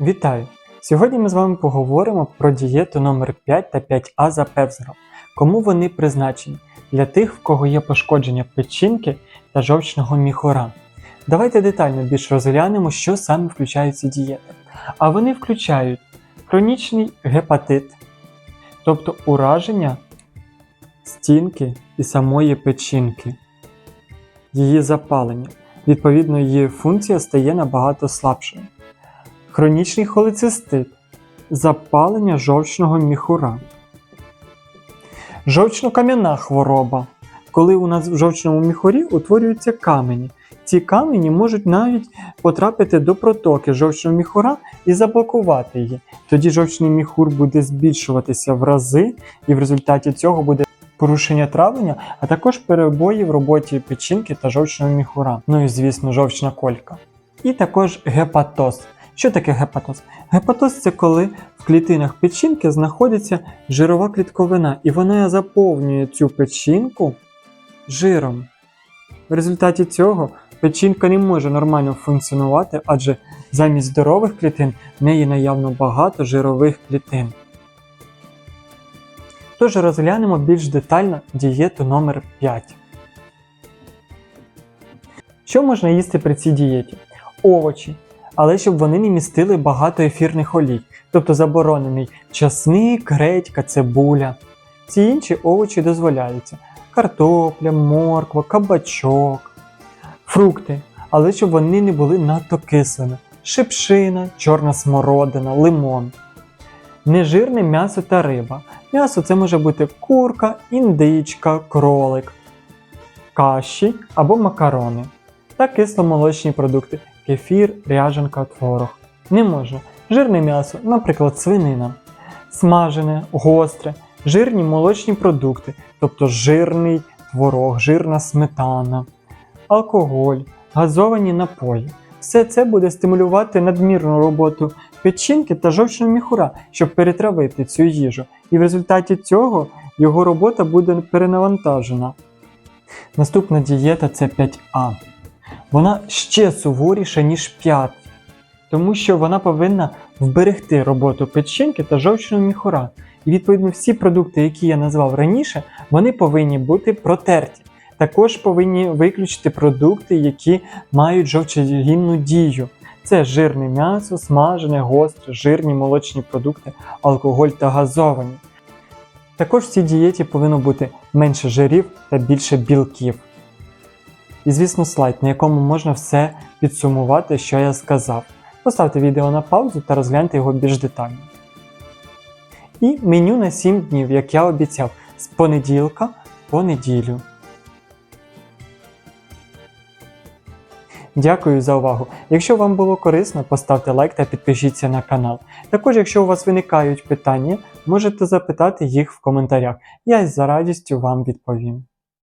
Вітаю! Сьогодні ми з вами поговоримо про дієту номер 5 та 5А за Певзером. Кому вони призначені? Для тих, в кого є пошкодження печінки та жовчного міхура. Давайте детально більш розглянемо, що саме включають ці дієти. А вони включають хронічний гепатит, тобто ураження стінки і самої печінки, її запалення. Відповідно, її функція стає набагато слабшою. Хронічний холецистит, запалення жовчного міхура. Жовчно-кам'яна хвороба. Коли у нас в жовчному міхурі утворюються камені. Ці камені можуть навіть потрапити до протоки жовчного міхура і заблокувати її. Тоді жовчний міхур буде збільшуватися в рази, і в результаті цього буде порушення травлення, а також перебої в роботі печінки та жовчного міхура. Ну і звісно, жовчна колька. І також гепатоз. Що таке гепатоз? Гепатоз це коли в клітинах печінки знаходиться жирова клітковина, і вона заповнює цю печінку жиром. В результаті цього печінка не може нормально функціонувати, адже замість здорових клітин в неї наявно багато жирових клітин. Тож розглянемо більш детально дієту номер 5. Що можна їсти при цій дієті? Овочі, але щоб вони не містили багато ефірних олій, тобто заборонений часник, редька, цибуля. Ці інші овочі дозволяються: картопля, морква, кабачок, фрукти, але щоб вони не були надто кислими: шипшина, чорна смородина, лимон. Нежирне м'ясо та риба. М'ясо це може бути курка, індичка, кролик, каші або макарони та кисломолочні продукти кефір, ряженка, творог. Не можна. Жирне м'ясо, наприклад, свинина, смажене, гостре, жирні молочні продукти, тобто жирний творог, жирна сметана, алкоголь, газовані напої. Все це буде стимулювати надмірну роботу печінки та жовчного міхура, щоб перетравити цю їжу, і в результаті цього його робота буде перенавантажена. Наступна дієта це 5А. Вона ще суворіша, ніж 5, тому що вона повинна вберегти роботу печінки та жовчного міхура. І відповідно всі продукти, які я назвав раніше, вони повинні бути протерті. Також повинні виключити продукти, які мають жовчогінну дію. Це жирне м'ясо, смажене, гостре, жирні молочні продукти, алкоголь та газовані. Також в цій дієті повинно бути менше жирів та більше білків. І, звісно, слайд, на якому можна все підсумувати, що я сказав. Поставте відео на паузу та розгляньте його більш детально. І меню на 7 днів, як я обіцяв, з понеділка по неділю. Дякую за увагу. Якщо вам було корисно, поставте лайк та підпишіться на канал. Також, якщо у вас виникають питання, можете запитати їх в коментарях. Я за радістю вам відповім.